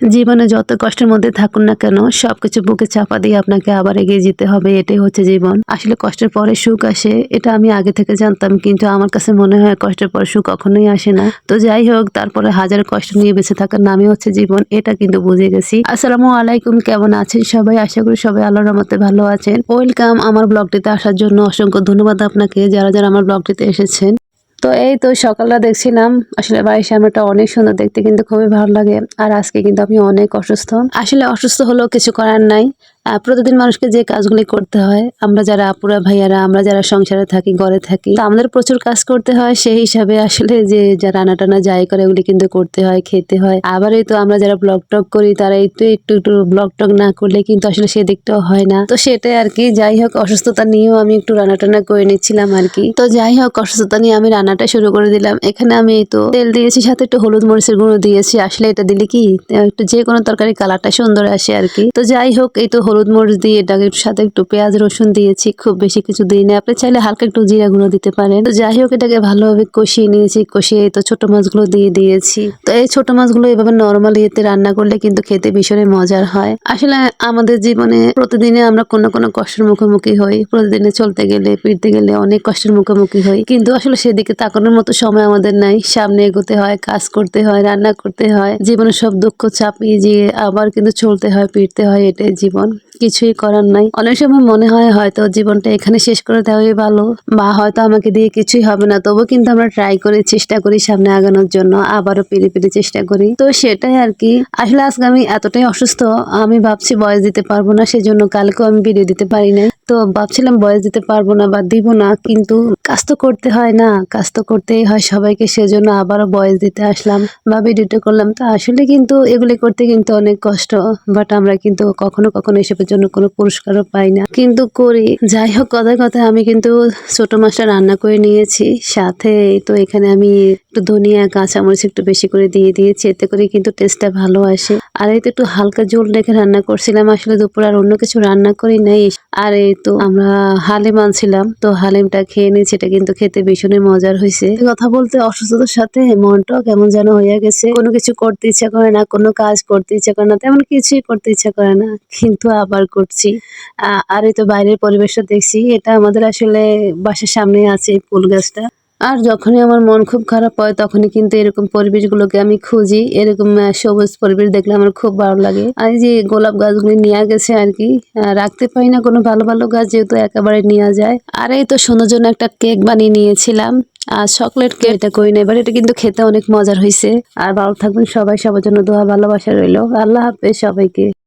জীবনে যত কষ্টের মধ্যে থাকুন না কেন, সবকিছু বুকে চাপা দিয়ে আপনাকে আবার এগিয়ে যেতে হবে, এটাই হচ্ছে জীবন। আসলে কষ্টের পরে সুখ আসে, এটা আমি আগে থেকে জানতাম, কিন্তু আমার কাছে মনে হয় কষ্টের পর সুখ কখনোই আসে না। তো যাই হোক, তারপরে হাজার কষ্ট নিয়ে বেঁচে থাকার নামই হচ্ছে জীবন, এটা কিন্তু বুঝে গেছি। আসসালামু আলাইকুম, কেমন আছেন সবাই? আশা করি সবাই আল্লাহর রহমতে ভালো আছেন। ওয়েলকাম আমার ব্লগটিতে আসার জন্য অসংখ্য ধন্যবাদ আপনাকে, যারা যারা আমার ব্লগটিতে এসেছেন। তো এই তো সকালটা দেখছিলাম। আসলে বাড়ির সামনেটা অনেক সুন্দর দেখতে কিন্তু খুবই ভালো লাগে। আর আজকে কিন্তু আমি অনেক অসুস্থ। আসলে অসুস্থ হলেও কিছু করার নাই। প্রতিদিন মানুষকে যে কাজগুলি করতে হয়, আমরা যারা আপুরা, ভাইয়ারা, আমরা যারা সংসারে থাকি, ঘরে থাকি, তো আমাদের প্রচুর কাজ করতে হয়। সেই হিসাবে আসলে যে যা রান্না টানা যাই করে, ওগুলি কিন্তু করতে হয়, খেতে হয়। আবার এই তো আমরা যারা ব্লগ টক করি, তারা একটু একটু একটু ব্লগ টক না করলে কিন্তু আসলে সেদিকটাও হয় না। তো সেটাই আর কি, যাই হোক, অসুস্থতা নিয়েও আমি একটু রান্না টানা করে নিচ্ছিলাম আর কি। তো যাই হোক, অসুস্থতা নিয়ে আমি রান্নাটা শুরু করে দিলাম। এখানে আমি তো তেল দিয়েছি, সাথে একটু হলুদ মরিচের গুঁড়ো দিয়েছি। আসলে এটা দিলে কি, একটু যে কোনো তরকারি কালারটা সুন্দর আসে আর কি। তো যাই হোক, এই তো হলুদ মরিচ দিয়ে এটাকে সাথে একটু পেঁয়াজ, রসুন দিয়েছি, খুব বেশি কিছু দিই না আপনি চাইলে হালকা একটু জিরা গুঁড়ো দিতে পারেন। তো যাই হোক, এটাকে ভালোভাবে কষিয়ে নিয়েছি, কষিয়ে তো ছোট মাছগুলো দিয়ে দিয়েছি। তো এই ছোট মাছগুলো এভাবে নর্মাল ইয়েতে রান্না করলে কিন্তু খেতে ভীষণই মজার হয়। আসলে আমাদের জীবনে প্রতিদিনে আমরা কোনো কোনো কষ্টের মুখোমুখি হই। প্রতিদিনে চলতে গেলে, ফিরতে গেলে অনেক কষ্টের মুখোমুখি হই। কিন্তু আসলে সেদিকে তাকানোর মতো সময় আমাদের নাই। সামনে এগোতে হয়, কাজ করতে হয়, রান্না করতে হয়। জীবনে সব দুঃখ চাপিয়ে দিয়ে আবার কিন্তু চলতে হয়, ফিরতে হয় এটাই জীবন। কিছুই করার নাই। অনেক সময় মনে হয় হয়তো জীবনটা এখানে শেষ করে দেওয়াই ভালো, বা হয়তো আমাকে দিয়ে কিছুই হবে না। তবু কিন্তু আমরা ট্রাই করি, চেষ্টা করি সামনে আগানোর জন্য, আবারও পেরে পেরে চেষ্টা করি। তো সেটাই আর কি। আসলে আজকে আমি এতটাই অসুস্থ, আমি ভাবছি বয়স দিতে পারব না, সেজন্য কালকেও আমি ভিডিও দিতে পারি না তো ভাবছিলাম বয়স দিতে পারব না বা দিব না, কিন্তু কাজ তো করতে হয় না, কাজ তো করতেই হয় সবাইকে, সেজন্য আবারও বয়স দিতে আসলাম বা ভিডিওটা করলাম। তো আসলে কিন্তু এগুলি করতে কিন্তু অনেক কষ্ট বাট আমরা কিন্তু কখনো কখনো এসবের জন্য কোনো পুরস্কারও পাই না। কিন্তু করি। যাই হোক, কথায় কথায় আমি কিন্তু ছোট মাছটা রান্না করে নিয়েছি। সাথে তো এখানে আমি একটু ধনিয়া, কাঁচামরিচ একটু বেশি করে দিয়ে দিয়েছি। এতে করে কিন্তু টেস্টটা ভালো আসে। আর এই তো একটু হালকা ঝোল রেখে রান্না করছিলাম। আসলে দুপুর আর অন্য কিছু রান্না করি নাই। আর এই তো আমরা হালিম আনছিলাম। তো হালিমটা খেয়ে নিয়েছি। এটা কিন্তু খেতে ভীষণই মজার হয়েছে। কথা বলতে অসুস্থতার সাথে মনটাও কেমন যেন হয়ে গেছে। কোনো কিছু করতে ইচ্ছা করে না, কোনো কাজ করতে ইচ্ছা করে না, তেমন কিছুই করতে ইচ্ছা করে না। কিন্তু আবার করছি। আহ, আর এই তো বাইরের পরিবেশটা দেখছি এটা আমাদের আসলে বাসার সামনে আছে এই ফুল গাছটা। আর যখনই আমার মন খুব খারাপ হয় তখনই কিন্তু এরকম পরিবেশগুলোকে আমি খুঁজি। এরকম সবুজ পরিবেশ দেখলে আমার খুব ভালো লাগে। আর যে গোলাপ গাছগুলি নিয়ে গেছে আর কি রাখতে পারি না কোনো ভালো ভালো গাছ যেহেতু একেবারে নেওয়া যায়। আর এই তো সুন্দর জন্য একটা কেক বানিয়ে নিয়েছিলাম। আর চকলেট কেক এটা করি না এবার এটা কিন্তু খেতে অনেক মজার হয়েছে আর ভালো থাকবেন সবাই সবার জন্য দোয়া ভালোবাসা রইল। আল্লাহ হাফেজ সবাইকে।